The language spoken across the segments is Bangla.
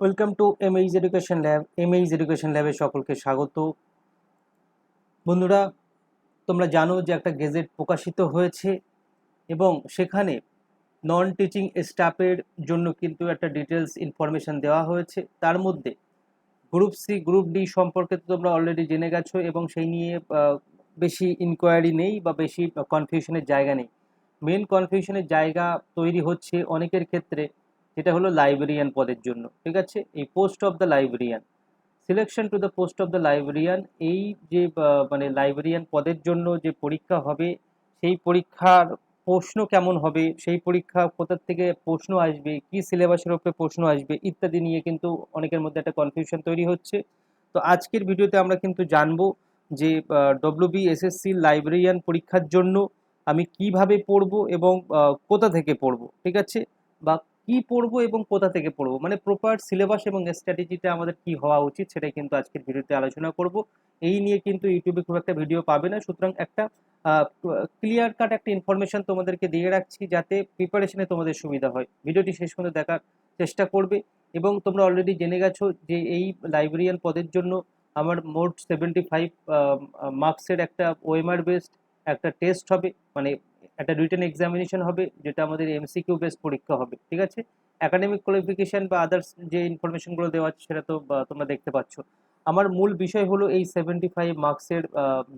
Welcome to M H education lab M H education ল্যাবে সকলকে স্বাগত। বন্ধুরা, তোমরা জানো যে একটা গেজেট প্রকাশিত হয়েছে এবং সেখানে নন টিচিং স্টাফের জন্য কিন্তু একটা ডিটেলস ইনফরমেশন দেওয়া হয়েছে। তার মধ্যে গ্রুপ সি গ্রুপ ডি সম্পর্কে তো তোমরা অলরেডি জেনে গেছো এবং সেই নিয়ে বেশি ইনকোয়ারি নেই বা বেশি কনফিউশনের জায়গা নেই। মেন কনফিউশনের জায়গা তৈরি হচ্ছে অনেকের ক্ষেত্রে যেটা হলো লাইব্রেরিয়ান পদের জন্য, ঠিক আছে? এই post of the librarian selection to the post of the librarian এই যে মানে লাইব্রেরিয়ান পদের জন্য যে পরীক্ষা হবে, সেই পরীক্ষার প্রশ্ন কেমন হবে, সেই পরীক্ষা কোথার থেকে প্রশ্ন আসবে, কি সিলেবাসের উপরে প্রশ্ন আসবে, ইত্যাদি নিয়ে কিন্তু অনেকের মধ্যে একটা কনফিউশন তৈরি হচ্ছে। তো আজকের ভিডিওতে আমরা কিন্তু জানব যে ডব্লিউবি এসএসসি লাইব্রেরিয়ান পরীক্ষার জন্য আমি কীভাবে পড়ব এবং কোথা থেকে পড়ব, ঠিক আছে? বা কি পড়ব এবং কোথা থেকে পড়ব? মানে প্রপার সিলেবাস এবং স্ট্র্যাটেজিটা আমাদের কি হওয়া উচিত সেটাই কিন্তু আজকের ভিডিওতে আলোচনা করব। এই নিয়ে কিন্তু ইউটিউবে খুব একটা ভিডিও পাবে না। সুতরাং একটা ক্লিয়ার কাট একটা ইনফরমেশন তোমাদেরকে দিয়ে রাখছি যাতে প্রিপারেশনে তোমাদের সুবিধা হয়। ভিডিওটি শেষ পর্যন্ত দেখার চেষ্টা করবে এবং তোমরা অলরেডি জেনে গেছো যে এই লাইব্রেরিয়ান পদের জন্য আমার মোট সেভেন্টি ফাইভ মার্কসের একটা ওএমআর বেসড একটা টেস্ট হবে। মানে একটা রিটেন এক্সামিনেশন হবে, যেটা আমাদের এমসিকিউ বেস পরীক্ষা হবে, ঠিক আছে? একাডেমিক কোয়ালিফিকেশান বা আদার্স যে ইনফরমেশনগুলো দেওয়া আছে, সেটা তো তোমরা দেখতে পাচ্ছ। আমার মূল বিষয় হলো এই সেভেন্টি ফাইভ মার্কসের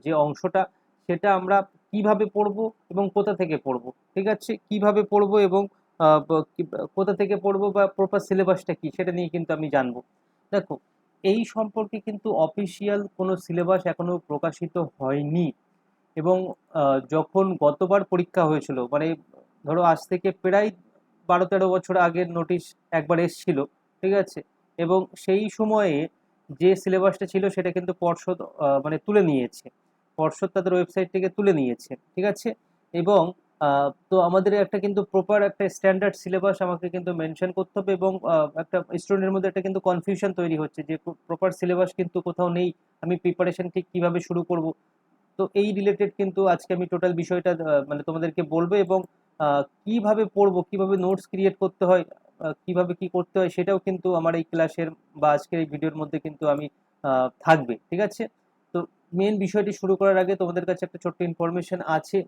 যে অংশটা, সেটা আমরা কীভাবে পড়ব এবং কোথা থেকে পড়ব, ঠিক আছে? কীভাবে পড়ব এবং কোথা থেকে পড়ব বা প্রপার সিলেবাসটা কি, সেটা নিয়ে কিন্তু আমি জানব। দেখো, এই সম্পর্কে কিন্তু অফিসিয়াল কোনো সিলেবাস এখনও প্রকাশিত হয়নি। এবং যখন গতবার পরীক্ষা হয়েছিল মানে ধরো আজ থেকে প্রায় বারো তেরো বছর আগের নোটিশ একবার এসছিল, ঠিক আছে? এবং সেই সময়ে যে সিলেবাসটা ছিল সেটা কিন্তু পর্ষদ মানে তুলে নিয়েছে। পর্ষদ তাদের ওয়েবসাইট থেকে তুলে নিয়েছে, ঠিক আছে? এবং তো আমাদের একটা কিন্তু প্রপার একটা স্ট্যান্ডার্ড সিলেবাস আমাকে কিন্তু মেনশন করতে হবে এবং একটা স্টুডেন্টের মধ্যে একটা কিন্তু কনফিউশন তৈরি হচ্ছে যে প্রপার সিলেবাস কিন্তু কোথাও নেই, আমি প্রিপারেশন ঠিক কীভাবে শুরু করব? তো এই রিলেটেড কিন্তু আজকে আমি টোটাল বিষয়টা মানে তোমাদেরকে বলব এবং কীভাবে পড়ব, কীভাবে নোটস ক্রিয়েট করতে হয় কীভাবে কি করতে হয় সেটাও কিন্তু আমার এই ক্লাসের বা আজকের এই ভিডিওর মধ্যে কিন্তু আমি থাকবে, ঠিক আছে? তো মেন বিষয়টি শুরু করার আগে তোমাদের কাছে একটা ছোট্ট ইনফরমেশন আছে।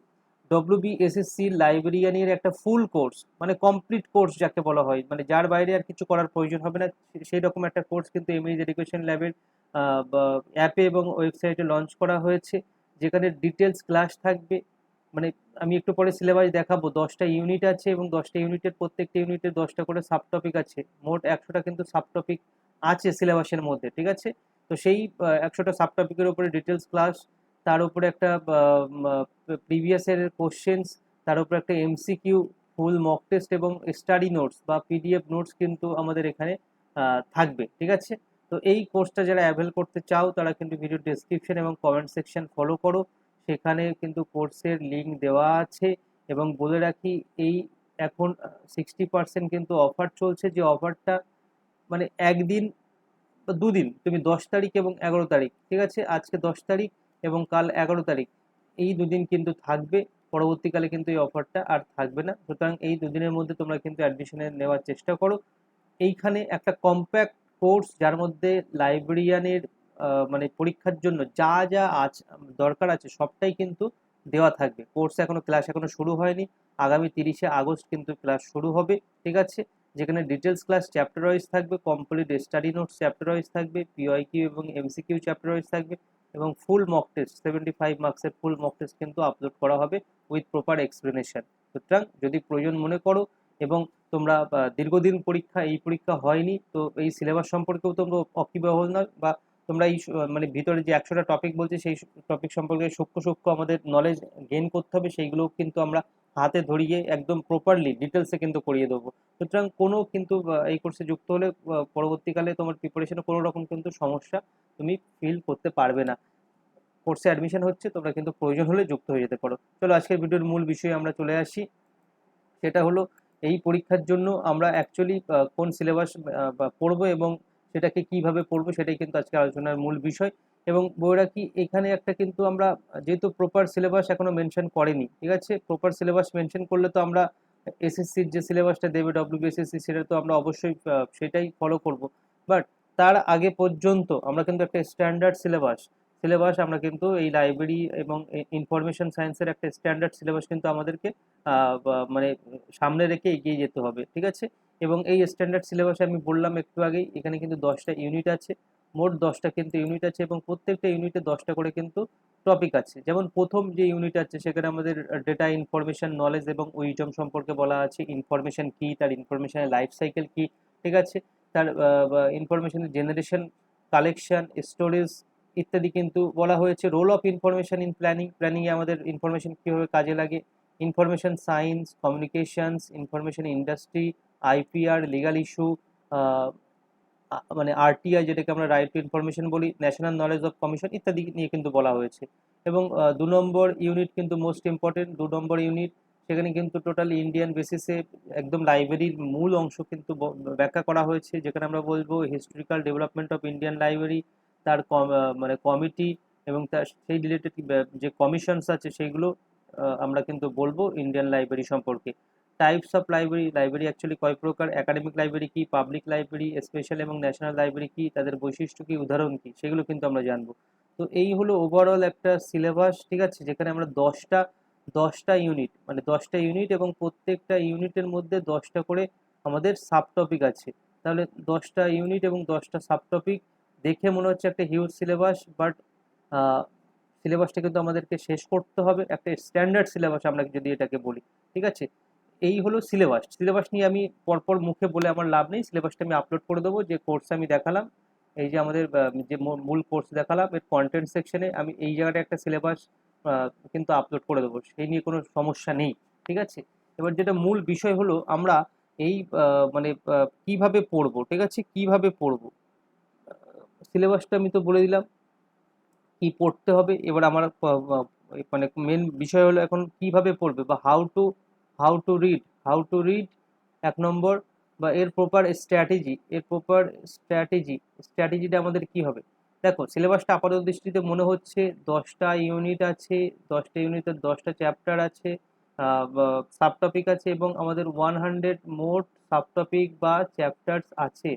W B S S C লাইব্রেরিয়ানের একটা ফুল কোর্স মানে কমপ্লিট কোর্স যাকে বলা হয় মানে যার বাইরে আর কিছু করার প্রয়োজন হবে না। সেই রকম একটা কোর্স কিন্তু এমএইজ এডুকেশন ল্যাবের অ্যাপে এবং ওয়েবসাইটে লঞ্চ করা হয়েছে। যেখানে ডিটেলস ক্লাস থাকবে মানে আমি একটু পরে সিলেবাস দেখাবো। দশটা ইউনিট আছে এবং দশটা ইউনিটের প্রত্যেকটা ইউনিটের দশটা করে সাব টপিক আছে। মোট একশোটা কিন্তু সাব টপিক আছে সিলেবাসের মধ্যে, ঠিক আছে? তো সেই একশোটা সাব টপিকের উপরে ডিটেলস ক্লাস তার উপরে একটা প্রিভিয়াসের কোশ্চেন্স তার উপরে একটা এমসিকিউ ফুল মক টেস্ট এবং স্টাডি নোটস বা পিডিএফ নোটস কিন্তু আমাদের এখানে থাকবে, ঠিক আছে? তো এই কোর্সটা যারা অ্যাভেল করতে চাও, তারা কিন্তু ভিডিও ডেসক্রিপশন এবং কমেন্ট সেকশন ফলো করো। সেখানে কিন্তু কোর্সের লিঙ্ক দেওয়া আছে এবং বলে রাখি, এই এখন সিক্সটি পার্সেন্ট কিন্তু অফার চলছে। যে অফারটা মানে একদিন বা দুদিন, তুমি দশ তারিখ এবং এগারো তারিখ, ঠিক আছে? আজকে দশ তারিখ এবং কাল এগারো তারিখ, এই দুদিন কিন্তু থাকবে। পরবর্তীকালে কিন্তু এই অফারটা আর থাকবে না। সুতরাং এই দুদিনের মধ্যে তোমরা কিন্তু অ্যাডমিশনে নেওয়ার চেষ্টা করো। এইখানে একটা কম্প্যাক্ট কোর্স যার মধ্যে লাইব্রেরিয়ানের মানে পরীক্ষার জন্য যা যা আছে, দরকার আছে সবটাই কিন্তু দেওয়া থাকবে। কোর্স এখনও, ক্লাস এখনও শুরু হয়নি। আগামী তিরিশে আগস্ট কিন্তু ক্লাস শুরু হবে, ঠিক আছে? যেখানে ডিটেলস ক্লাস চ্যাপ্টার ওয়াইজ থাকবে, complete study notes chapter wise থাকবে পিওয়াইকিউ এবং এমসিকিউ চ্যাপ্টার ওয়াইজ থাকবে এবং full mock test, seventy five মার্কসের ফুল মক টেস্ট কিন্তু আপলোড করা হবে উইথ প্রপার এক্সপ্লেনেশন। সুতরাং যদি প্রয়োজন মনে করো এবং তোমরা দীর্ঘদিন পরীক্ষা, এই পরীক্ষা হয়নি, তো এই সিলেবাস সম্পর্কেও তোমরা অকিবহল নয় বা তোমরা এই মানে ভিতরে যে একশোটা টপিক বলছে, সেই টপিক সম্পর্কে সূক্ষ্ম সূক্ষ্ম আমাদের নলেজ গেইন করতে হবে, সেইগুলো কিন্তু আমরা হাতে ধরিয়ে একদম প্রপারলি ডিটেলসে কিন্তু করিয়ে দেবো। সুতরাং কোনো কিন্তু এই কোর্সে যুক্ত হলে পরবর্তীকালে তোমার প্রিপারেশনে কোনো রকম কিন্তু সমস্যা তুমি ফিল করতে পারবে না। কোর্সে অ্যাডমিশন হচ্ছে, তোমরা কিন্তু প্রয়োজন হলে যুক্ত হয়ে যেতে পারো। চলো, আজকের ভিডিওর মূল বিষয়ে আমরা চলে আসি। সেটা হলো এই পরীক্ষার জন্য আমরা অ্যাকচুয়ালি কোন সিলেবাস পড়ব এবং সেটাকে কীভাবে পড়ব সেটাই কিন্তু আজকে আলোচনার মূল বিষয়। এবং বইরা কি এখানে একটা কিন্তু আমরা যেহেতু প্রপার সিলেবাস এখনও মেনশন করেনি, ঠিক আছে? প্রপার সিলেবাস মেনশন করলে তো আমরা এসএসসির যে সিলেবাসটা দেবে ডব্লিউবিএসএসসি সেটা তো আমরা অবশ্যই সেটাই ফলো করব। বাট তার আগে পর্যন্ত আমরা কিন্তু একটা স্ট্যান্ডার্ড সিলেবাস সিলেবাস আমরা কিন্তু এই লাইব্রেরি এবং ইনফরমেশন সায়েন্সের একটা স্ট্যান্ডার্ড সিলেবাস কিন্তু আমাদেরকে মানে সামনে রেখে এগিয়ে যেতে হবে, ঠিক আছে? এবং এই স্ট্যান্ডার্ড সিলেবাসে আমি বললাম একটু আগেই, এখানে কিন্তু দশটা ইউনিট আছে, মোট দশটা কিন্তু ইউনিট আছে এবং প্রত্যেকটা ইউনিটে দশটা করে কিন্তু টপিক আছে। যেমন প্রথম যে ইউনিট আছে, সেখানে আমাদের ডেটা ইনফরমেশন নলেজ এবং উইজম সম্পর্কে বলা আছে ইনফরমেশন কি তার ইনফরমেশনের লাইফ সাইকেল কি ঠিক আছে? তার ইনফরমেশনের জেনারেশন কালেকশন স্টোরেজ ইত্যাদি কিন্তু বলা হয়েছে। Role of information in planning প্ল্যানিংয়ে আমাদের ইনফরমেশন কীভাবে কাজে লাগে? Information science communications information industry IPR legal issue মানে আরটিআই যেটাকে আমরা রাইট টু ইনফরমেশন বলি ন্যাশনাল নলেজ অফ কমিশন ইত্যাদি নিয়ে কিন্তু বলা হয়েছে। এবং দু নম্বর ইউনিট কিন্তু মোস্ট ইম্পর্টেন্ট দু নম্বর ইউনিট সেখানে কিন্তু টোটালি ইন্ডিয়ান বেসিসে একদম লাইব্রেরির মূল অংশ কিন্তু ব্যাখ্যা করা হয়েছে, যেখানে আমরা বলব historical development of Indian library তার মানে কমিটি এবং তার সেই রিলেটেড যে কমিশনস আছে সেইগুলো আমরা কিন্তু বলব ইন্ডিয়ান লাইব্রেরি সম্পর্কে। Types of library library actually কয় প্রকার? একাডেমিক লাইব্রেরি কি পাবলিক লাইব্রেরি স্পেশাল এবং ন্যাশনাল লাইব্রেরি কি, তাদের বৈশিষ্ট্য কি, উদাহরণ কি, সেগুলো কিন্তু আমরা জানব। তো এই হলো ওভারঅল একটা সিলেবাস ঠিক আছে? যেখানে আমরা দশটা দশটা ইউনিট মানে দশটা ইউনিট এবং প্রত্যেকটা ইউনিটের মধ্যে দশটা করে আমাদের সাব টপিক আছে। তাহলে দশটা ইউনিট এবং দশটা সাব টপিক দেখে মনে হচ্ছে একটা হিউজ সিলেবাস বাট সিলেবাসটা কিন্তু আমাদেরকে শেষ করতে হবে। একটা স্ট্যান্ডার্ড সিলেবাস আমরা যদি এটাকে বলি, ঠিক আছে? এই হলো সিলেবাস সিলেবাস নিয়ে আমি পরপর মুখে বলে আমার লাভ নেই। সিলেবাসটা আমি আপলোড করে দেবো। যে কোর্স আমি দেখালাম, এই যে আমাদের যে মূল- কোর্স দেখালাম, এর কন্টেন্ট সেকশনে আমি এই জায়গাটা একটা সিলেবাস কিন্তু আপলোড করে দেবো। সেই নিয়ে কোনো সমস্যা নেই, ঠিক আছে? এবার যেটা মূল বিষয় হলো, আমরা এই মানে কীভাবে পড়ব, ঠিক আছে? কীভাবে পড়ব? সিলেবাসটা আমি তো বলে দিলাম। কি পড়তে হবে? এবার আমার মানে মেন বিষয় হলো এখন কীভাবে পড়বে বা how to how to read how to read এক নম্বর বা এর প্রপার স্ট্র্যাটেজি এর প্রপার স্ট্র্যাটেজি স্ট্র্যাটেজিটা আমাদের কি হবে? দেখো, সিলেবাসটা আপাতত দৃষ্টিতে মনে হচ্ছে দশটা ইউনিট আছে, দশটা ইউনিটের দশটা চ্যাপ্টার আছে সাব টপিক আছে এবং আমাদের ওয়ান হান্ড্রেড মোট সাব টপিক বা চ্যাপ্টার্স আছে।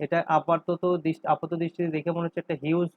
এটা আপাতত দৃষ্টি আপাতত দৃষ্টিতে দেখে মনে হচ্ছে একটা হিউজ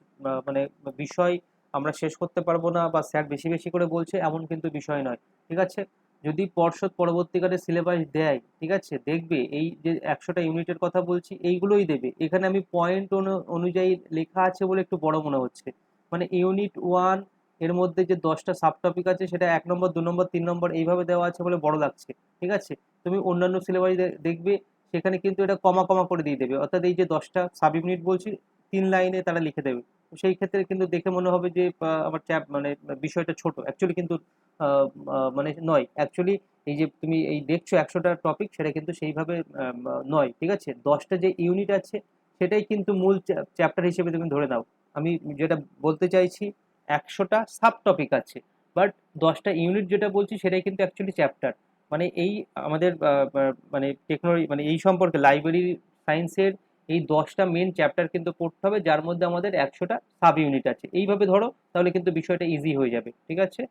মানে বিষয় আমরা শেষ করতে পারব না বা স্যার বেশি বেশি করে বলছে এমন কিন্তু বিষয় নয়, ঠিক আছে? যদি পর্ষদ পরবর্তীকালে সিলেবাস দেয়, ঠিক আছে? দেখবে এই যে একশোটা ইউনিটের কথা বলছি, এইগুলোই দেবে। এখানে আমি পয়েন্ট অনুযায়ী লেখা আছে বলে একটু বড় মনে হচ্ছে। মানে ইউনিট ওয়ানের মধ্যে যে দশটা সাব টপিক আছে, সেটা এক নম্বর, দু নম্বর, তিন নম্বর এইভাবে দেওয়া আছে বলে বড় লাগছে, ঠিক আছে? তুমি অন্যান্য সিলেবাস দেখবে সেখানে কিন্তু এটা কমা কমা করে দিয়ে দেবে। অর্থাৎ এই যে দশটা সাব ইউনিট বলছি, তিন লাইনে তারা লিখে দেবে। সেই ক্ষেত্রে কিন্তু দেখে মনে হবে যে আমার চ্যাপ মানে বিষয়টা ছোট। অ্যাকচুয়ালি কিন্তু মানে নয়। অ্যাকচুয়ালি এই যে তুমি এই দেখছ একশোটা টপিক সেটা কিন্তু সেইভাবে নয়। ঠিক আছে? দশটা যে ইউনিট আছে, সেটাই কিন্তু মূল চ্যাপ্টার হিসেবে তুমি ধরে নাও। আমি যেটা বলতে চাইছি, একশোটা সাব টপিক আছে। বাট দশটা ইউনিট যেটা বলছি, সেটাই কিন্তু অ্যাকচুয়ালি চ্যাপ্টার মানে এই আমাদের মানে টেকনোলজি মানে এই সম্পর্কে লাইব্রেরি সায়েন্সের এই দশটা মেন চ্যাপ্টার কিন্তু পড়তে হবে, যার মধ্যে আমাদের একশোটা সাব ইউনিট আছে। এইভাবে ধরো, তাহলে কিন্তু বিষয়টা ইজি হয়ে যাবে, ঠিক আছে?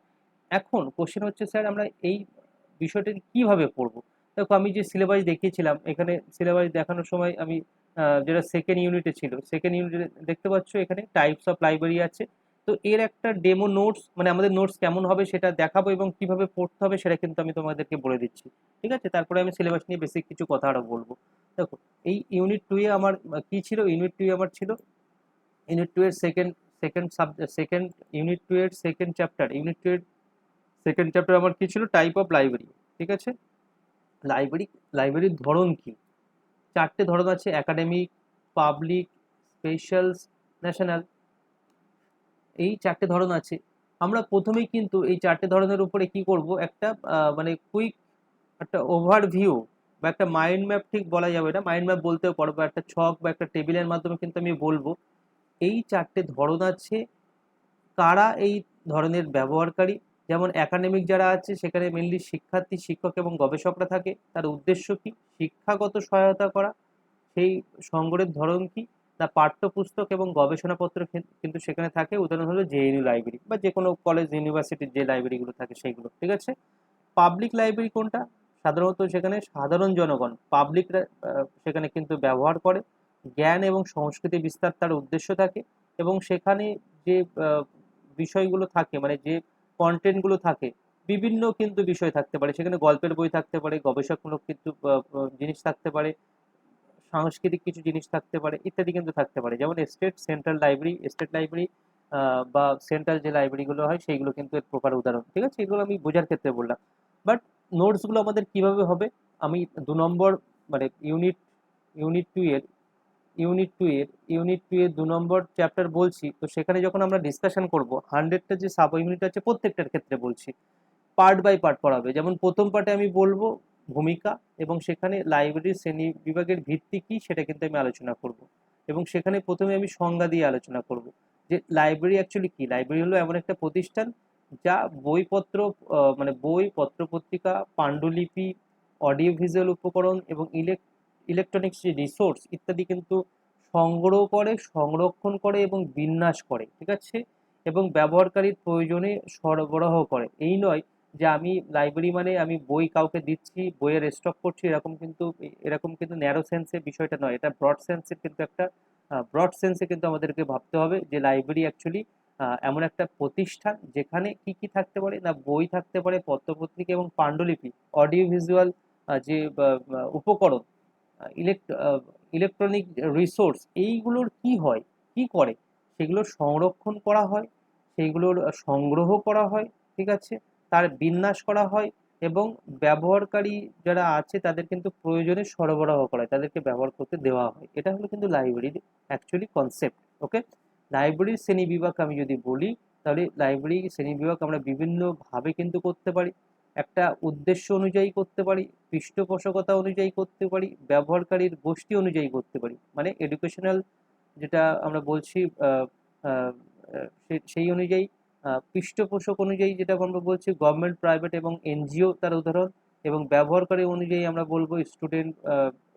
এখন কোশ্চেন হচ্ছে স্যার আমরা এই বিষয়টা কীভাবে পড়ব? দেখো, আমি যে সিলেবাস দেখিয়েছিলাম, এখানে সিলেবাস দেখানোর সময় আমি যেটা সেকেন্ড ইউনিটে ছিল সেকেন্ড ইউনিটে দেখতে পাচ্ছ, এখানে টাইপস অফ লাইব্রেরি আছে। তো এর একটা ডেমো নোটস মানে আমাদের নোটস কেমন হবে সেটা দেখাবো এবং কীভাবে পড়তে হবে সেটা কিন্তু আমি তোমাদেরকে বলে দিচ্ছি। ঠিক আছে? তারপরে আমি সিলেবাস নিয়ে বেসিক কিছু কথা আরও বলব। দেখো, এই ইউনিট টু এ আমার কি ছিল? ইউনিট টু এ আমার ছিল ইউনিট টু এর second second sub second unit two এর সেকেন্ড চ্যাপ্টার ইউনিট টু এর সেকেন্ড চ্যাপ্টার আমার কি ছিল? টাইপ অফ লাইব্রেরি ঠিক আছে? লাইব্রেরি লাইব্রেরির ধরন কি? চারটে ধরন আছে একাডেমিক পাবলিক স্পেশালস ন্যাশনাল এই চারটে ধরন আছে। আমরা প্রথমেই কিন্তু এই চারটে ধরনের উপরে কি করব? একটা মানে কুইক একটা ওভারভিউ বা একটা মাইন্ড ম্যাপ ঠিক বলা যাবে না। মাইন্ড ম্যাপ বলতেও পারব একটা ছক বা একটা টেবিলের মাধ্যমে কিন্তু আমি বলব। এই চারটে ধরন আছে কারা এই ধরনের ব্যবহারকারী? যেমন একাডেমিক যারা আছে, সেখানে মেনলি শিক্ষার্থী, শিক্ষক এবং গবেষকরা থাকে। তার উদ্দেশ্য কি? শিক্ষাগত সহায়তা করা। সেই সংগ্রহের ধরন কি? না, পাঠ্যপুস্তক এবং গবেষণাপত্র কিন্তু সেখানে থাকে। উদাহরণ হলো জেএনইউ লাইব্রেরি বা যে কোনো কলেজ ইউনিভার্সিটির যে লাইব্রেরিগুলো থাকে সেইগুলো ঠিক আছে? পাবলিক লাইব্রেরি কোনটা? সাধারণত সেখানে সাধারণ জনগণ পাবলিকরা সেখানে কিন্তু ব্যবহার করে। জ্ঞান এবং সংস্কৃতি বিস্তার তার উদ্দেশ্য থাকে এবং সেখানে যে বিষয়গুলো থাকে মানে যে কন্টেন্টগুলো থাকে, বিভিন্ন কিন্তু বিষয় থাকতে পারে। সেখানে গল্পের বই থাকতে পারে, গবেষকমূলক কিন্তু জিনিস থাকতে পারে। সাংস্কৃতিক কিছু জিনিস থাকতে পারে, ইত্যাদি কিন্তু থাকতে পারে। যেমন state central library state library বা সেন্ট্রাল যে লাইব্রেরিগুলো হয়, সেইগুলো কিন্তু এর প্রকার উদাহরণ। ঠিক আছে? এগুলো আমি বোঝার ক্ষেত্রে বললাম। বাট নোটসগুলো আমাদের কীভাবে হবে? আমি দু নম্বর মানে ইউনিট ইউনিট টু এর ইউনিট টু এর ইউনিট টু এর দু নম্বর চ্যাপ্টার বলছি। তো সেখানে যখন আমরা ডিসকাশন করব হান্ড্রেডটা যে সাব ইউনিট আছে, প্রত্যেকটার ক্ষেত্রে বলছি। পার্ট বাই পার্ট পড়াবে। যেমন প্রথম পার্টে আমি বলব ভূমিকা এবং সেখানে লাইব্রেরির শ্রেণি বিভাগের ভিত্তি কী সেটা কিন্তু আমি আলোচনা করব। এবং সেখানে প্রথমে আমি সংজ্ঞা দিয়ে আলোচনা করব যে লাইব্রেরি অ্যাকচুয়ালি কী? লাইব্রেরি হলো এমন একটা প্রতিষ্ঠান যা বইপত্র মানে বই পত্র পত্রিকা পাণ্ডুলিপি অডিও ভিজুয়াল উপকরণ এবং ইলেক ইলেকট্রনিক্স যে রিসোর্স ইত্যাদি কিন্তু সংগ্রহ করে, সংরক্ষণ করে এবং বিন্যাস করে, ঠিক আছে? এবং ব্যবহারকারীর প্রয়োজনে সরবরাহ করে। এই নয় যে আমি লাইব্রেরি মানে আমি বই কাউকে দিচ্ছি, বইয়ের স্টক করছি, এরকম কিন্তু এরকম কিন্তু ন্যারো সেন্সে বিষয়টা নয়। এটা ব্রড সেন্সের কিন্তু একটা ব্রড সেন্সে কিন্তু আমাদেরকে ভাবতে হবে যে লাইব্রেরি অ্যাকচুয়ালি এমন একটা প্রতিষ্ঠান যেখানে কি কি থাকতে পারে না বই থাকতে পারে, পত্রপত্রিকা এবং পাণ্ডুলিপি অডিও ভিজুয়াল যে উপকরণ ইলেকট্র ইলেকট্রনিক রিসোর্স এইগুলোর কি হয়, কি করে, সেগুলো সংরক্ষণ করা হয় সেইগুলোর সংগ্রহ করা হয়, ঠিক আছে? তার বিন্যাস করা হয় এবং ব্যবহারকারী যারা আছে তাদের কিন্তু প্রয়োজনে সরবরাহ করা হয়, তাদেরকে ব্যবহার করতে দেওয়া হয়। এটা হলো কিন্তু লাইব্রেরির অ্যাকচুয়ালি কনসেপ্ট ওকে লাইব্রেরির শ্রেণি বিভাগ আমি যদি বলি, তাহলে লাইব্রেরি শ্রেণি বিভাগ আমরা বিভিন্নভাবে কিন্তু করতে পারি। একটা উদ্দেশ্য অনুযায়ী করতে পারি, পৃষ্ঠপোষকতা অনুযায়ী করতে পারি, ব্যবহারকারীর গোষ্ঠী অনুযায়ী করতে পারি। মানে এডুকেশনাল যেটা আমরা বলছি সেই অনুযায়ী পৃষ্ঠপোষক অনুযায়ী যেটা আমরা বলছি গভর্নমেন্ট প্রাইভেট এবং এনজিও তার উদাহরণ এবং ব্যবহারকারী অনুযায়ী আমরা বলব স্টুডেন্ট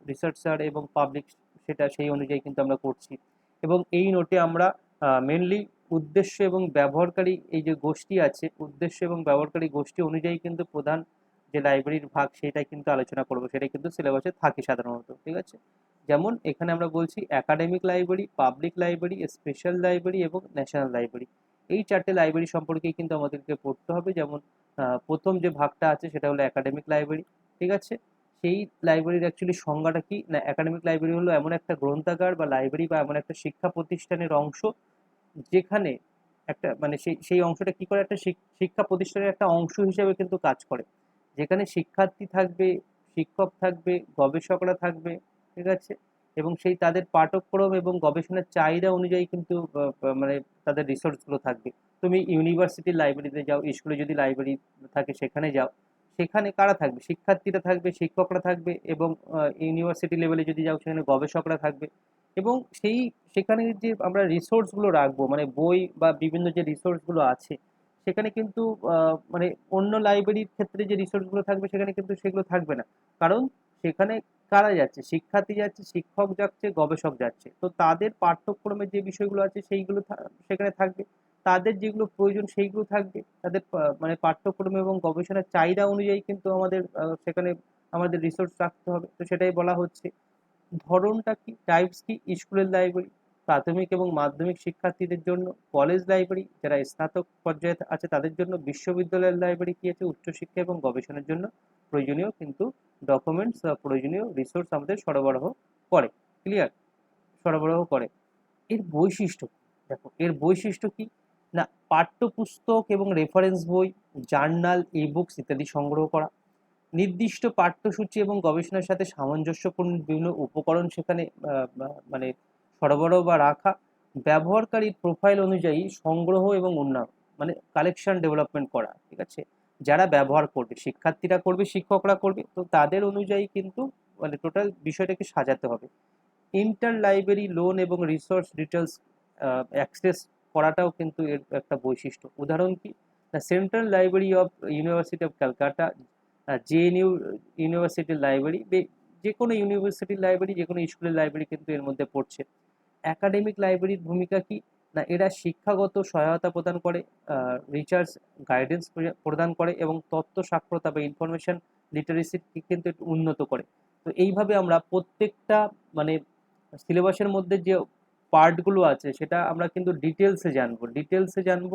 রিসার্চার এবং পাবলিক সেটা সেই অনুযায়ী কিন্তু আমরা করছি। এবং এই নোটে আমরা মেনলি উদ্দেশ্য এবং ব্যবহারকারী এই যে গোষ্ঠী আছে, উদ্দেশ্য এবং ব্যবহারকারী গোষ্ঠী অনুযায়ী কিন্তু প্রধান যে লাইব্রেরির ভাগ সেটাই কিন্তু আলোচনা করব, সেটাই কিন্তু সিলেবাসে থাকে সাধারণত, ঠিক আছে? যেমন এখানে আমরা বলছি academic library public library special library এবং ন্যাশনাল লাইব্রেরি এই চারটে লাইব্রেরি সম্পর্কেই কিন্তু আমাদেরকে পড়তে হবে। যেমন প্রথম যে ভাগটা আছে সেটা হলো একাডেমিক লাইব্রেরি ঠিক আছে? সেই লাইব্রেরির অ্যাকচুয়ালি সংজ্ঞাটা কি? না একাডেমিক লাইব্রেরি হলো এমন একটা গ্রন্থাগার বা লাইব্রেরি বা এমন একটা শিক্ষা প্রতিষ্ঠানের অংশ, যেখানে একটা মানে সেই সেই অংশটা কি করে? একটা শিক্ষা প্রতিষ্ঠানের একটা অংশ হিসেবে কিন্তু কাজ করে। যেখানে শিক্ষার্থী থাকবে, শিক্ষক থাকবে, গবেষকরা থাকবে, ঠিক আছে? এবং সেই তাদের পাঠক্রম এবং গবেষণার চাহিদা অনুযায়ী কিন্তু মানে তাদের রিসোর্সগুলো থাকবে। তুমি ইউনিভার্সিটির লাইব্রেরিতে যাও স্কুলে যদি লাইব্রেরি থাকে সেখানে যাও, সেখানে কারা থাকবে? শিক্ষার্থীরা থাকবে, শিক্ষকরা থাকবে এবং ইউনিভার্সিটি লেভেলে যদি যাও, সেখানে গবেষকরা থাকবে। এবং সেই, সেখানে যে আমরা রিসোর্সগুলো রাখব মানে বই বা বিভিন্ন যে রিসোর্সগুলো আছে, সেখানে কিন্তু মানে অন্য লাইব্রেরির ক্ষেত্রে যে রিসোর্সগুলো থাকবে, সেখানে কিন্তু সেগুলো থাকবে না। কারণ সেখানে কারা যাচ্ছে? শিক্ষার্থী যাচ্ছে, শিক্ষক যাচ্ছে, গবেষক যাচ্ছে। তো তাদের পাঠ্যক্রমের যে বিষয়গুলো আছে সেইগুলো সেখানে থাকবে। তাদের যেগুলো প্রয়োজন সেইগুলো থাকবে। তাদের মানে পাঠ্যক্রম এবং গবেষণার চাহিদা অনুযায়ী কিন্তু আমাদের সেখানে আমাদের রিসোর্স রাখতে হবে। তো সেটাই বলা হচ্ছে। ধরনটা কি? টাইপস কি? স্কুলের লাইব্রেরি প্রাথমিক এবং মাধ্যমিক শিক্ষার্থীদের জন্য কলেজ লাইব্রেরি যারা স্নাতক পর্যায়ে আছে তাদের জন্য বিশ্ববিদ্যালয়ের লাইব্রেরি কি আছে? উচ্চশিক্ষা এবং গবেষণার জন্য প্রয়োজনীয় কিন্তু ডকুমেন্টস বা প্রয়োজনীয় রিসোর্স আমাদের সরবরাহ করে। ক্লিয়ার সরবরাহ করে। এর বৈশিষ্ট্য দেখো, এর বৈশিষ্ট্য কি? না, পাঠ্যপুস্তক এবং রেফারেন্স বই জার্নাল ই বুকস ইত্যাদি সংগ্রহ করা। নির্দিষ্ট পাঠ্যসূচি এবং গবেষণার সাথে সামঞ্জস্যপূর্ণ বিভিন্ন উপকরণ সেখানে মানে সরবরাহ বা রাখা ব্যবহারকারীর প্রোফাইল অনুযায়ী সংগ্রহ এবং উন্নয়ন মানে কালেকশন ডেভেলপমেন্ট করা, ঠিক আছে? যারা ব্যবহার করবে, শিক্ষার্থীরা করবে, শিক্ষকরা করবে, তো তাদের অনুযায়ী কিন্তু মানে টোটাল বিষয়টাকে সাজাতে হবে। ইন্টার লাইব্রেরি লোন এবং রিসোর্স ডিটেলস অ্যাক্সেস করাটাও কিন্তু এর একটা বৈশিষ্ট্য। উদাহরণ কি? The central library of university of Calcutta J N U ইউনিভার্সিটির লাইব্রেরি যে কোনো ইউনিভার্সিটির লাইব্রেরি যে কোনো স্কুলের লাইব্রেরি কিন্তু এর মধ্যে পড়ছে। একাডেমিক লাইব্রেরির ভূমিকা কি? না, এরা শিক্ষাগত সহায়তা প্রদান করে রিসার্চ গাইডেন্স প্রদান করে এবং তথ্য সাক্ষরতা বা ইনফরমেশন লিটারেসিকে কিন্তু একটু উন্নত করে। তো এইভাবে আমরা প্রত্যেকটা মানে সিলেবাসের মধ্যে যে পার্টগুলো আছে, সেটা আমরা কিন্তু ডিটেলসে জানব। ডিটেলসে জানব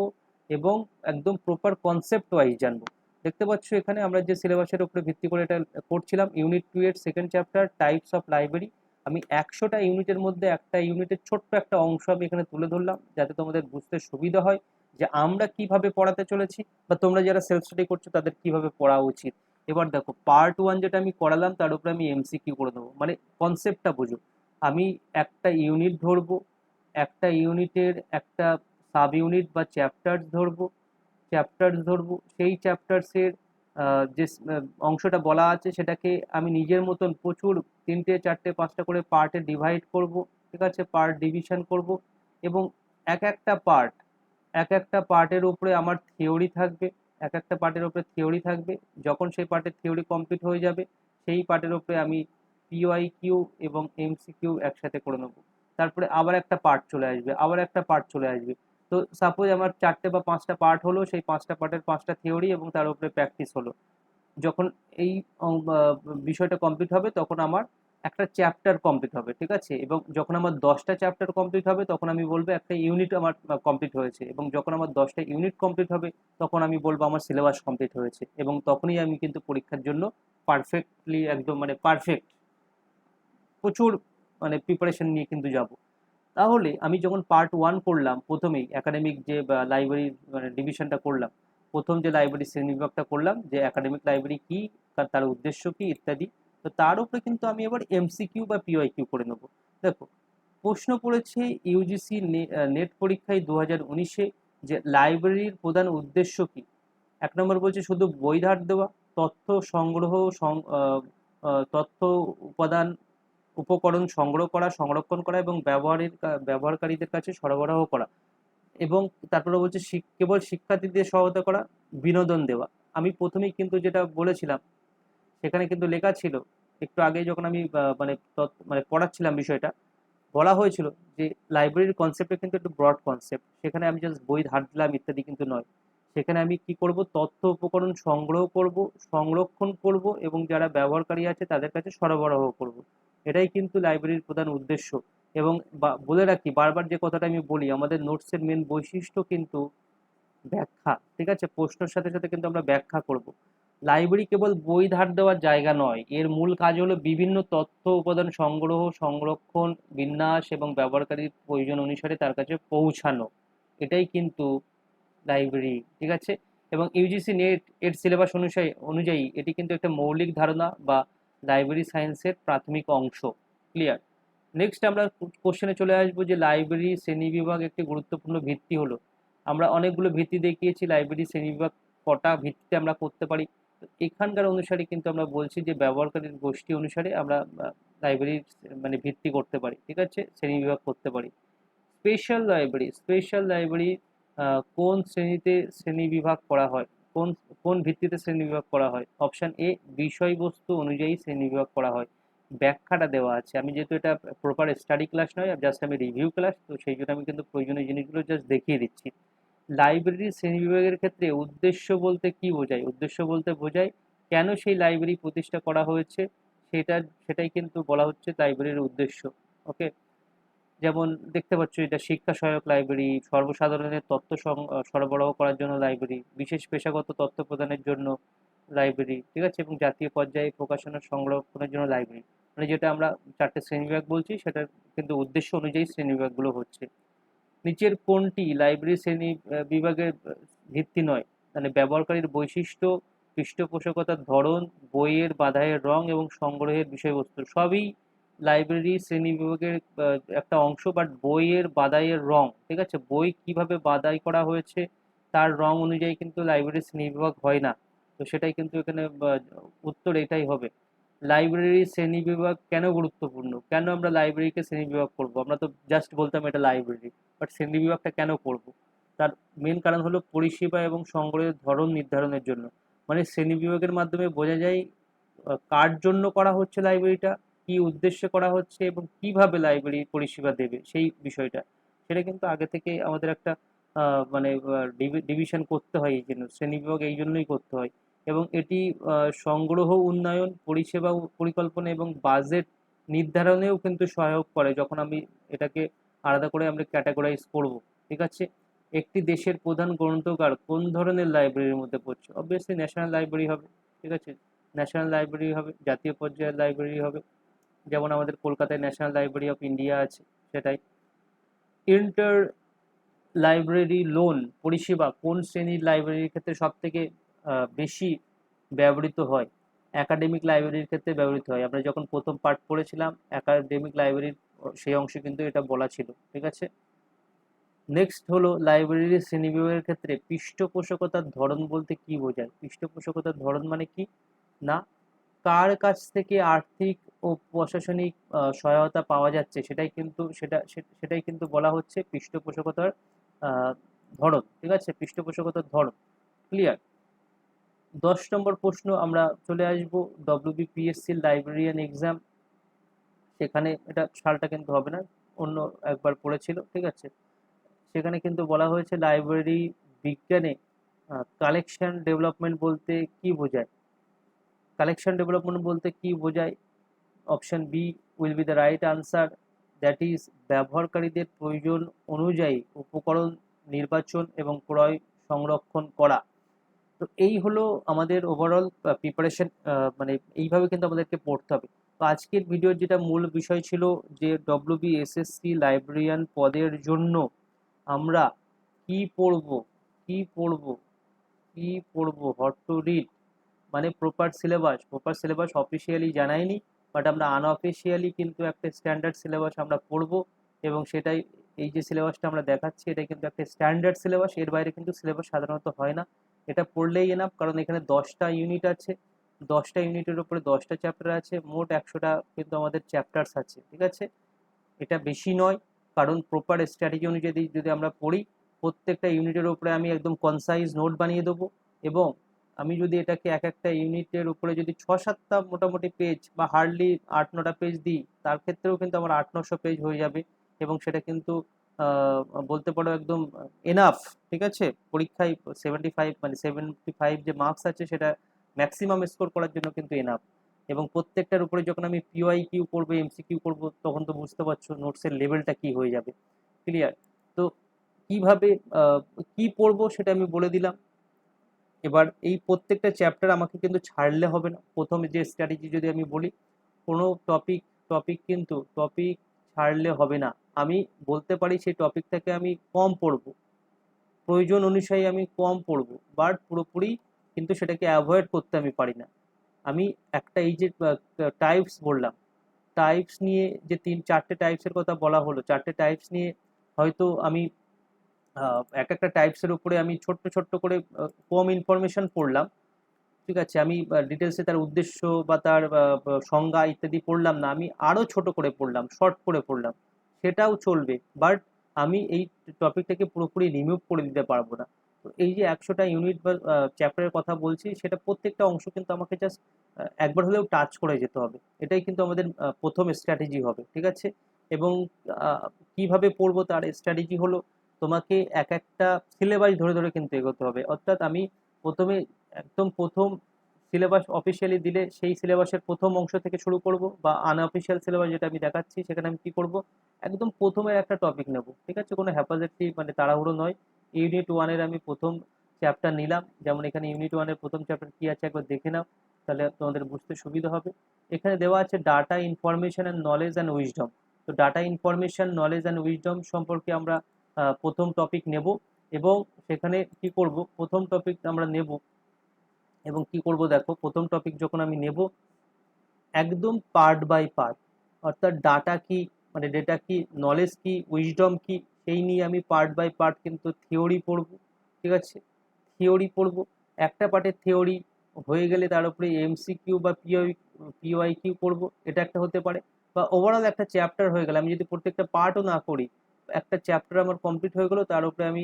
এবং একদম প্রপার কনসেপ্ট ওয়াইজ জানব। দেখতে পাচ্ছ এখানে আমরা যে সিলেবাসের উপরে ভিত্তি করে এটা করছিলাম ইউনিট টু এর second chapter types of library আমি একশোটা ইউনিটের মধ্যে একটা ইউনিটের ছোট্ট একটা অংশ আমি এখানে তুলে ধরলাম, যাতে তোমাদের বুঝতে সুবিধা হয় যে আমরা কীভাবে পড়াতে চলেছি বা তোমরা যারা সেলফ স্টাডি করছ তাদের কীভাবে পড়া উচিত। এবার দেখো পার্ট ওয়ান যেটা আমি করালাম তার উপরে আমি এমসি এমসিকিউ করে দেবো মানে কনসেপ্টটা বুঝো। আমি একটা ইউনিট ধরবো, একটা ইউনিটের একটা সাব ইউনিট বা চ্যাপ্টার ধরবো চ্যাপ্টার্স ধরবো, সেই চ্যাপ্টার্সের যে অংশটা বলা আছে সেটাকে আমি নিজের মতন প্রচুর তিনটে, চারটে, পাঁচটা করে পার্টে ডিভাইড করব, ঠিক আছে? পার্ট ডিভিশন করব এবং এক একটা পার্ট, এক একটা পার্টের উপরে আমার থিওরি থাকবে, এক একটা পার্টের উপরে থিওরি থাকবে। যখন সেই পার্টের থিওরি কমপ্লিট হয়ে যাবে, সেই পার্টের উপরে আমি পিওয়াই কিউ এবং এমসিকিউ একসাথে করে নেব। তারপরে আবার একটা পার্ট চলে আসবে, আবার একটা পার্ট চলে আসবে। তো সাপোজ আমার চারটে বা পাঁচটা পার্ট হলো, সেই পাঁচটা পার্টের পাঁচটা থিওরি এবং তার উপরে প্র্যাকটিস হলো। যখন এই বিষয়টা কমপ্লিট হবে, তখন আমার একটা চ্যাপ্টার কমপ্লিট হবে, ঠিক আছে? এবং যখন আমার দশটা চ্যাপ্টার কমপ্লিট হবে, তখন আমি বলব একটা ইউনিট আমার কমপ্লিট হয়েছে। এবং যখন আমার দশটা ইউনিট কমপ্লিট হবে, তখন আমি বলব আমার সিলেবাস কমপ্লিট হয়েছে। এবং তখনই আমি কিন্তু পরীক্ষার জন্য পারফেক্টলি একদম মানে পারফেক্ট প্রচুর মানে প্রিপারেশন নিয়ে কিন্তু যাব। তাহলে আমি যখন পার্ট ওয়ান করলাম, প্রথমেই একাডেমিক যে লাইব্রেরি মানে ডিভিশনটা করলাম, প্রথম যে লাইব্রেরি শ্রেণীবিভাগটা করলাম, যে একাডেমিক লাইব্রেরি কী, তার উদ্দেশ্য কী, ইত্যাদি, তো তার উপরে কিন্তু আমি এবার এমসিকিউ বা পিওয়াই কিউ করে নেব। দেখো, প্রশ্ন পড়েছে ইউজিসি নেট পরীক্ষায় দু হাজার উনিশে যে লাইব্রেরির প্রধান উদ্দেশ্য কী? এক নম্বর বলছে শুধু বই ধার দেওয়া, তথ্য সংগ্রহ তথ্য উপাদান উপকরণ সংগ্রহ করা, সংরক্ষণ করা এবং ব্যবহারের ব্যবহারকারীদের কাছে সরবরাহ করা এবং তারপরে বলছে কেবল শিক্ষার্থীদের সহায়তা করা, বিনোদন দেওয়া। আমি প্রথমেই কিন্তু যেটা বলেছিলাম, সেখানে কিন্তু লেখা ছিল, একটু আগে যখন আমি মানে মানে পড়াচ্ছিলাম বিষয়টা, বলা হয়েছিল যে লাইব্রেরির কনসেপ্টটা কিন্তু একটু ব্রড কনসেপ্ট সেখানে আমি জাস্ট বই ধার দিলাম ইত্যাদি কিন্তু নয়। সেখানে আমি কি করব? তথ্য উপকরণ সংগ্রহ করব, সংরক্ষণ করব এবং যারা ব্যবহারকারী আছে তাদের কাছে সরবরাহ করব। এটাই কিন্তু লাইব্রেরির প্রধান উদ্দেশ্য। এবং বলে রাখি, বারবার যে কথাটা আমি বলি, আমাদের নোটসের মেন বৈশিষ্ট্য কিন্তু ব্যাখ্যা, ঠিক আছে? প্রশ্নের সাথে সাথে কিন্তু আমরা ব্যাখ্যা করব। লাইব্রেরি কেবল বই ধার দেওয়ার জায়গা নয়, এর মূল কাজ হলো বিভিন্ন তথ্য উপাদান সংগ্রহ, সংরক্ষণ, বিন্যাস এবং ব্যবহারকারীর প্রয়োজন অনুসারে তার কাছে পৌঁছানো। এটাই কিন্তু লাইব্রেরি ঠিক আছে? এবং ইউজিসি নেট এর সিলেবাস অনুযায়ী অনুযায়ী এটি কিন্তু একটা মৌলিক ধারণা বা লাইব্রেরি সায়েন্সের প্রাথমিক অংশ ক্লিয়ার নেক্সট আমরা কোশ্চেনে চলে আসব যে লাইব্রেরি শ্রেণীবিভাগ একটি গুরুত্বপূর্ণ ভিত্তি হলো। আমরা অনেকগুলো ভিত্তি দেখিয়েছি লাইব্রেরি শ্রেণীবিভাগ কটা ভিত্তিতে আমরা করতে পারি। এখানকার অনুসারে কিন্তু আমরা বলছি যে ব্যবহারকারীর গোষ্ঠী অনুসারে আমরা লাইব্রেরির মানে ভিত্তি করতে পারি, ঠিক আছে? শ্রেণীবিভাগ করতে পারি। স্পেশাল লাইব্রেরি স্পেশাল লাইব্রেরি কোন শ্রেণীতে শ্রেণীবিভাগ করা হয়? কোন কোন ভিত্তিতে শ্রেণীবিভাগ করা হয়? অপশান এ বিষয়বস্তু অনুযায়ী শ্রেণীবিভাগ করা হয়। ব্যাখ্যাটা দেওয়া আছে। আমি যেহেতু এটা প্রপার স্টাডি ক্লাস নয় জাস্ট আমি রিভিউ ক্লাস তো সেই জন্য আমি কিন্তু প্রয়োজনীয় জিনিসগুলো জাস্ট দেখিয়ে দিচ্ছি। লাইব্রেরি শ্রেণীবিভাগের ক্ষেত্রে উদ্দেশ্য বলতে কি বোঝায়? উদ্দেশ্য বলতে বোঝায় কেন সেই লাইব্রেরি প্রতিষ্ঠা করা হয়েছে? সেটা সেটাই কিন্তু বলা হচ্ছে লাইব্রেরির উদ্দেশ্য। ওকে যেমন দেখতে পাচ্ছ এটা শিক্ষা সহায়ক লাইব্রেরি সর্বসাধারণের তথ্য সরবরাহ করার জন্য লাইব্রেরি বিশেষ পেশাগত তথ্য প্রদানের জন্য লাইব্রেরি ঠিক আছে? এবং জাতীয় পর্যায়ে প্রকাশনা সংরক্ষণের জন্য লাইব্রেরি মানে যেটা আমরা চারটে শ্রেণীবিভাগ বলছি, সেটার কিন্তু উদ্দেশ্য অনুযায়ী শ্রেণীবিভাগগুলো হচ্ছে। নিচের কোনটি লাইব্রেরি শ্রেণি বিভাগের ভিত্তি নয়? মানে ব্যবহারকারীর বৈশিষ্ট্য, পৃষ্ঠপোষকতার ধরন, বইয়ের বাধাইয়ের রং এবং সংগ্রহের বিষয়বস্তু, সবই লাইব্রেরি শ্রেণি বিভাগের একটা অংশ বাট বইয়ের বাদাইয়ের রং, ঠিক আছে? বই কীভাবে বাদাই করা হয়েছে, তার রং অনুযায়ী কিন্তু লাইব্রেরি শ্রেণি বিভাগ হয় না। তো সেটাই কিন্তু এখানে উত্তর এটাই হবে। লাইব্রেরি শ্রেণি বিভাগ কেন গুরুত্বপূর্ণ? কেন আমরা লাইব্রেরিকে শ্রেণি বিভাগ করব? আমরা তো জাস্ট বলতাম এটা লাইব্রেরি বাট শ্রেণি বিভাগটা কেন করব? তার মেন কারণ হলো পরিষেবা এবং সংগ্রহের ধরন নির্ধারণের জন্য। মানে শ্রেণি বিভাগের মাধ্যমে বোঝা যায় কার জন্য করা হচ্ছে লাইব্রেরিটা কি উদ্দেশ্যে করা হচ্ছে এবং কীভাবে লাইব্রেরি পরিষেবা দেবে সেই বিষয়টা, সেটা কিন্তু আগে থেকে আমাদের একটা মানে ডিভিশন করতে হয় এই জন্য শ্রেণীবিভাগ এই জন্যই করতে হয় এবং এটি সংগ্রহ, উন্নয়ন, পরিষেবা পরিকল্পনা এবং বাজেট নির্ধারণেও কিন্তু সহায়ক করে যখন আমি এটাকে আলাদা করে আমরা ক্যাটাগরাইজ করব। ঠিক আছে? একটি দেশের প্রধান গ্রন্থকার কোন ধরনের লাইব্রেরির মধ্যে পড়ছে? অবভিয়াসলি ন্যাশনাল লাইব্রেরি হবে। ঠিক আছে? ন্যাশনাল লাইব্রেরি হবে, জাতীয় পর্যায়ের লাইব্রেরি হবে যেমন আমাদের কলকাতায় ন্যাশনাল লাইব্রেরি অফ ইন্ডিয়া আছে, সেটাই। ইন্টার লাইব্রেরি লোন পরিষেবা কোন শ্রেণির লাইব্রেরির ক্ষেত্রে সব থেকে বেশি ব্যবহৃত হয়? একাডেমিক লাইব্রেরির ক্ষেত্রে ব্যবহৃত হয়। আমরা যখন প্রথম পার্ট পড়েছিলাম একাডেমিক লাইব্রেরির সেই অংশে কিন্তু এটা বলা ছিল, ঠিক আছে? নেক্সট হলো লাইব্রেরির শ্রেণীবিভাগের ক্ষেত্রে পৃষ্ঠপোষকতার ধরন বলতে কি বোঝায়? পৃষ্ঠপোষকতার ধরন মানে কি? না কার কাছ থেকে আর্থিক ও প্রশাসনিক সহায়তা পাওয়া যাচ্ছে সেটাই কিন্তু, সেটা সেটাই কিন্তু বলা হচ্ছে পৃষ্ঠপোষকতার ধরন, ঠিক আছে? পৃষ্ঠপোষকতার ধরন ক্লিয়ার দশ নম্বর প্রশ্ন, আমরা চলে আসব ডব্লিউবিপিএসসি লাইব্রেরিয়ান এক্সাম সেখানে এটা সালটা কিন্তু হবে না, অন্য একবার পড়েছিল, ঠিক আছে? সেখানে কিন্তু বলা হয়েছে লাইব্রেরি বিজ্ঞানে কালেকশন ডেভেলপমেন্ট বলতে কি বোঝায়? কালেকশন ডেভেলপমেন্ট বলতে কি বোঝায়? Option B will be the right answer that is ব্যবহারকারীদের প্রয়োজন অনুযায়ী উপকরণ নির্বাচন এবং ক্রয় সংরক্ষণ করা। তো এই হলো আমাদের ওভারঅল প্রিপারেশন মানে এইভাবে কিন্তু আমাদেরকে পড়তে হবে। তো আজকের ভিডিওর যেটা মূল বিষয় ছিল যে ডব্লিউবি এসএসসি লাইব্রেরিয়ান পদের জন্য আমরা কি পড়ব কি পড়ব কি পড়ব হট টু রিড মানে proper syllabus proper syllabus officially জানায়নি বাট আমরা আনঅফিসিয়ালি কিন্তু একটা স্ট্যান্ডার্ড সিলেবাস আমরা পড়ব, এবং সেটাই, এই যে সিলেবাসটা আমরা দেখাচ্ছি, এটা কিন্তু একটা স্ট্যান্ডার্ড সিলেবাস এর বাইরে কিন্তু সিলেবাস সাধারণত হয় না। এটা পড়লেই এনাফ কারণ এখানে দশটা ইউনিট আছে, দশটা ইউনিটের উপরে দশটা চ্যাপ্টার আছে, মোট একশোটা কিন্তু আমাদের চ্যাপ্টার্স আছে, ঠিক আছে? এটা বেশি নয়, কারণ প্রপার স্ট্র্যাটেজি অনুযায়ী যদি আমরা পড়ি, প্রত্যেকটা ইউনিটের উপরে আমি একদম কনসাইজ নোট বানিয়ে দেবো, এবং আমি যদি এটাকে এক একটা ইউনিটের উপরে যদি ছ সাতটা মোটামুটি পেজ বা হার্ডলি আট নটা পেজ দিই, তার ক্ষেত্রেও কিন্তু আমার আট নশো পেজ হয়ে যাবে এবং সেটা কিন্তু বলতে পারো একদম এনাফ ঠিক আছে? পরীক্ষায় সেভেন্টি ফাইভ মানে সেভেন্টি ফাইভ যে মার্কস আছে সেটা ম্যাক্সিমাম স্কোর করার জন্য কিন্তু এনাফ এবং প্রত্যেকটার উপরে যখন আমি পিওয়াই কিউ করব এমসি কিউ করব, তখন তো বুঝতে পারছ নোটসের লেভেলটা কি হয়ে যাবে ক্লিয়ার তো কীভাবে কি পড়ব সেটা আমি বলে দিলাম। এবার এই প্রত্যেকটা চ্যাপ্টার আমাকে কিন্তু ছাড়লে হবে না। প্রথমে যে স্ট্র্যাটেজি যদি আমি বলি, কোনো টপিক টপিক কিন্তু টপিক ছাড়লে হবে না। আমি বলতে পারি সেই টপিকটাকে আমি কম পড়ব। প্রয়োজন অনুযায়ী আমি কম পড়ব। বাট পুরোপুরি কিন্তু সেটাকে অ্যাভয়েড করতে আমি পারি না। আমি একটা এই যে টাইপস বললাম। টাইপস নিয়ে যে তিন, চারটে টাইপসের কথা বলা হলো, চারটে টাইপস নিয়ে হয়তো আমি এক একটা টাইপসের উপরে আমি ছোট্ট ছোট্ট করে কম ইনফরমেশন পড়লাম। ঠিক আছে? আমি ডিটেলসে তার উদ্দেশ্য বা তার সংজ্ঞা ইত্যাদি পড়লাম না। আমি আরও ছোট করে পড়লাম শর্ট করে পড়লাম। সেটাও চলবে বাট আমি এই টপিকটাকে পুরোপুরি রিমুভ করে দিতে পারব না। তো এই যে একশোটা ইউনিট বা চ্যাপ্টারের কথা বলছি, সেটা প্রত্যেকটা অংশ কিন্তু আমাকে জাস্ট একবার হলেও টাচ করে যেতে হবে। এটাই কিন্তু আমাদের প্রথম স্ট্র্যাটেজি হবে। ঠিক আছে? এবং কীভাবে পড়ব তার স্ট্র্যাটেজি হলো তোমাকে এক একটা সিলেবাস ধরে ধরে কিন্তু এগোতে হবে। অর্থাৎ আমি প্রথমে একদম প্রথম সিলেবাস অফিসিয়ালি দিলে সেই সিলেবাসের প্রথম অংশ থেকে শুরু করব বা আনঅফিসিয়াল সিলেবাস যেটা আমি দেখাচ্ছি সেখানে আমি কি করব? একদম প্রথমের একটা টপিক নেব, ঠিক আছে? কোনো হ্যাপাজেটি মানে তাড়াহুড়ো নয়। ইউনিট ওয়ানের আমি প্রথম চ্যাপ্টার নিলাম। যেমন এখানে ইউনিট ওয়ানের প্রথম চ্যাপ্টার কি আছে একবার দেখে নাও, তাহলে তোমাদের বুঝতে সুবিধা হবে। এখানে দেওয়া আছে data information and knowledge and wisdom তো data information knowledge and wisdom সম্পর্কে আমরা প্রথম টপিক নেব এবং সেখানে কি করব? প্রথম টপিক আমরা নেব এবং কি করব দেখো? প্রথম টপিক যখন আমি নেব, একদম পার্ট বাই পার্ট অর্থাৎ ডাটা কি মানে ডেটা কি নলেজ কি উইজডম কি, সেই নিয়ে আমি পার্ট বাই পার্ট কিন্তু থিওরি পড়ব, ঠিক আছে? থিওরি পড়ব। একটা পার্টের থিওরি হয়ে গেলে তার উপরে এমসি কিউ বা পিওই পিওয়াই কিউ করব এটা একটা হতে পারে। বা ওভারঅল একটা চ্যাপ্টার হয়ে গেলে, আমি যদি প্রত্যেকটা পার্টও না করি একটা চ্যাপ্টার আমার কমপ্লিট হয়ে গেলো, তার উপরে আমি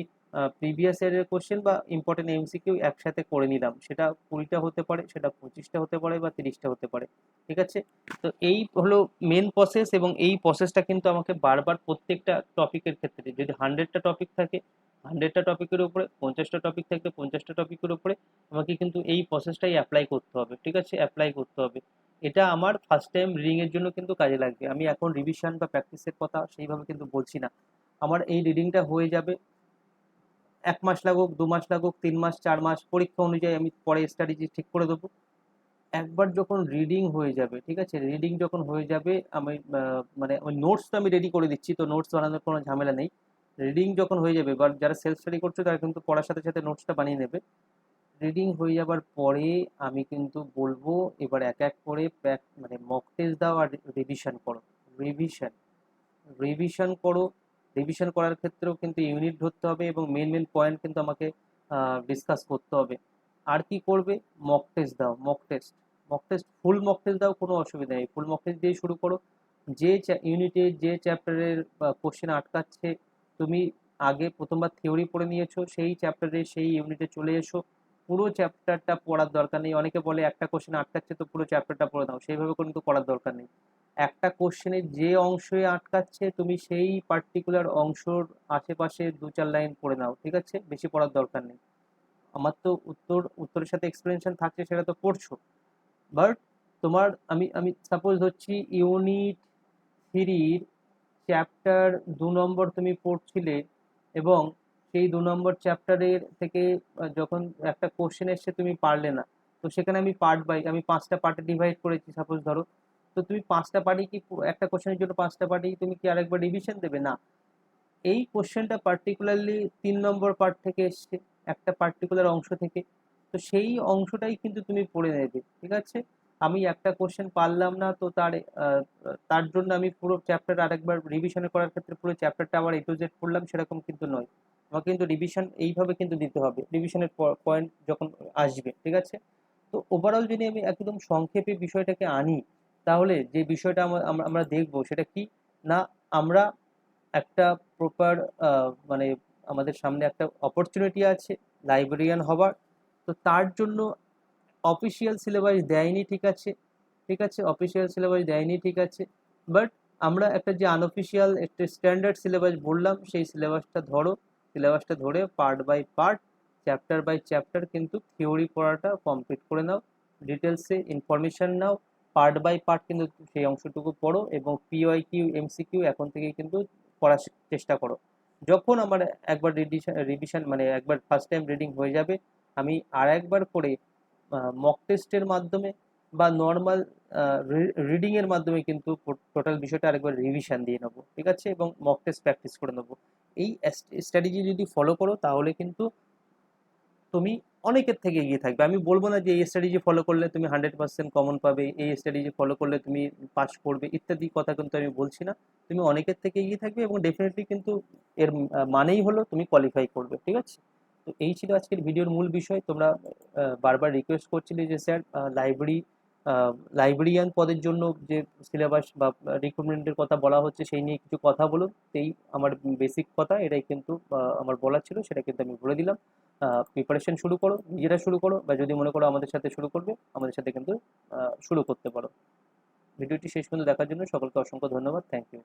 প্রিভিয়াস ইয়ারের কোশ্চেন বা ইম্পর্টেন্ট এমসিকিউ একসাথে করে নিলাম। সেটা কুড়িটা হতে পারে, সেটা পঁচিশটা হতে পারে বা তিরিশটা হতে পারে, ঠিক আছে? তো এই হলো মেন প্রসেস এবং এই প্রসেসটা কিন্তু আমাকে বারবার প্রত্যেকটা টপিকের ক্ষেত্রে, যদি হান্ড্রেডটা টপিক থাকে হান্ড্রেডটা টপিকের উপরে, পঞ্চাশটা টপিক থাকলে পঞ্চাশটা টপিকের উপরে, আমাকে কিন্তু এই প্রসেসটাই অ্যাপ্লাই করতে হবে, ঠিক আছে? অ্যাপ্লাই করতে হবে। এটা আমার ফার্স্ট টাইম রিডিংয়ের জন্য কিন্তু কাজে লাগবে। আমি এখন রিভিশন বা প্র্যাকটিসের কথা সেইভাবে কিন্তু বলছি না। আমার এই রিডিংটা হয়ে যাবে, এক মাস লাগুক, দু মাস লাগুক, তিন মাস, চার মাস, পরীক্ষা অনুযায়ী আমি পরে স্ট্র্যাটেজি ঠিক করে দেবো। একবার যখন রিডিং হয়ে যাবে, ঠিক আছে? রিডিং যখন হয়ে যাবে, আমি মানে ওই নোটস তো আমি রেডি করে দিচ্ছি, তো নোটস বানানোর কোনো ঝামেলা নেই। রিডিং যখন হয়ে যাবে, বা যারা সেলফ স্টাডি করছে, তারা কিন্তু পড়ার সাথে সাথে নোটসটা বানিয়ে নেবে। রিডিং হয়ে যাবার পরে আমি কিন্তু বলব এবার এক এক করে মানে মক টেস্ট দাও আর রিভিশন করো। রিভিশন রিভিশন করো। রিভিশন করার ক্ষেত্রেও কিন্তু ইউনিট ধরতে হবে এবং মেন মেন পয়েন্ট কিন্তু আমাকে ডিসকাস করতে হবে। আর কি করবে? মক টেস্ট দাও mock test mock test full mock test দাও, কোনো অসুবিধা নেই। ফুল মক টেস্ট দিয়ে শুরু করো। যে ইউনিটে যে চ্যাপ্টারের কোশ্চেন আটকাচ্ছে, তুমি আগে প্রথমবার থিওরি পড়ে নিয়েছো, সেই চ্যাপ্টারে সেই ইউনিটে চলে এসো। পুরো চ্যাপ্টারটা পড়ার দরকার নেই। অনেকে বলে একটা কোশ্চেন আটকাচ্ছে, তো পুরো চ্যাপ্টারটা পড়ে দাও সেইভাবে কিন্তু করার দরকার নেই। একটা কোশ্চেনের যে অংশে আটকাচ্ছে, তুমি সেই পার্টিকুলার অংশর আশেপাশে দু চার লাইন পড়ে নাও, ঠিক আছে? বেশি পড়ার দরকার নেই। আমার তো উত্তর, উত্তরের সাথে এক্সপ্লেনেশন থাকছে, সেটা তো পড়ছো। বাট তোমার, আমি আমি সাপোজ ধরছি ইউনিট থ্রির চ্যাপ্টার দু নম্বর তুমি পড়ছিলে এবং সেই দু নম্বর চ্যাপ্টারের থেকে যখন একটা কোশ্চেন এসছে তুমি পারলে না, তো সেখানে আমি পার্ট বাই আমি পাঁচটা পার্টে ডিভাইড করেছি সাপোজ ধরো। তো তুমি পাঁচটা পার্টি কি একটা কোশ্চেনের জন্য পাঁচটা পার্টি তুমি কি আরেকবার রিভিশন দেবে? না। এই কোশ্চেনটা পার্টিকুলারলি তিন নম্বর পার্ট থেকে এসছে, একটা পার্টিকুলার অংশ থেকে। তো সেই অংশটাই কিন্তু তুমি পড়ে নেবে, ঠিক আছে? আমি একটা কোশ্চেন পারলাম না, তো তার তার জন্য আমি পুরো চ্যাপ্টার আরেকবার রিভিশন করার ক্ষেত্রে পুরো চ্যাপ্টারটা আবার এ টু জেড পড়লাম, সেরকম কিন্তু নয়। আমাকে কিন্তু রিভিশন এইভাবে কিন্তু দিতে হবে। রিভিশনের পয়েন্ট যখন আসবে, ঠিক আছে? তো ওভারঅল যদি আমি একদম সংক্ষেপে বিষয়টাকে আনি, তাহলে যে বিষয়টা আমরা আমরা দেখব সেটা কি? না, আমরা একটা প্রপার মানে আমাদের সামনে একটা অপরচুনিটি আছে লাইব্রেরিয়ান হবার। তো তার জন্য অফিসিয়াল সিলেবাস দেয়নি, ঠিক আছে? ঠিক আছে? অফিসিয়াল সিলেবাস দেয়নি, ঠিক আছে? বাট আমরা একটা যে আনঅফিসিয়াল একটা স্ট্যান্ডার্ড সিলেবাস বললাম, সেই সিলেবাসটা ধরো। সিলেবাসটা ধরে part by part chapter by chapter কিন্তু থিওরি পড়াটা কমপ্লিট করে নাও। ডিটেলসে ইনফরমেশন নাও। পার্ট বাই পার্ট কিন্তু সেই অংশটুকু পড়ো এবং পিওয়াই কিউ এমসিকিউ এখন থেকে কিন্তু পড়ার চেষ্টা করো। যখন আমার একবার রিডিশন রিভিশন মানে একবার ফার্স্ট টাইম রিডিং হয়ে যাবে, আমি আর একবার করে মক টেস্টের মাধ্যমে বা নর্মাল রিডিংয়ের মাধ্যমে কিন্তু টোটাল বিষয়টা আরেকবার রিভিশন দিয়ে নেব, ঠিক আছে? এবং মক টেস্ট প্র্যাকটিস করে নেব। এই স্ট্র্যাটেজি যদি ফলো করো, তাহলে কিন্তু তুমি অনেকের থেকে এগিয়ে থাকবে। আমি বলব না যে এই স্ট্র্যাটেজি ফলো করলে তুমি হান্ড্রেড পার্সেন্ট কমন পাবে, এই স্ট্র্যাটেজি ফলো করলে তুমি পাস করবে, ইত্যাদি কথা কিন্তু আমি বলছি না। তুমি অনেকের থেকে এগিয়ে থাকবে এবং ডেফিনেটলি কিন্তু এর মানেই হলো তুমি কোয়ালিফাই করবে, ঠিক আছে? তো এই ছিল আজকের ভিডিওর মূল বিষয়। তোমরা বারবার রিকোয়েস্ট করছিলে যে, স্যার লাইব্রেরি লাইব্রেরিয়ান পদের জন্য যে সিলেবাস বা রিক্রুটমেন্টের কথা বলা হচ্ছে, সেই নিয়ে কিছু কথা বলুন। এই আমার বেসিক কথা, এটাই কিন্তু আমার বলা ছিল, সেটা কিন্তু আমি বলে দিলাম। প্রিপারেশন শুরু করো, নিজেরা শুরু করো, বা যদি মনে করো আমাদের সাথে শুরু করবে, আমাদের সাথে কিন্তু শুরু করতে পারো। ভিডিওটি শেষ পর্যন্ত দেখার জন্য সকলকে অসংখ্য ধন্যবাদ থ্যাংক ইউ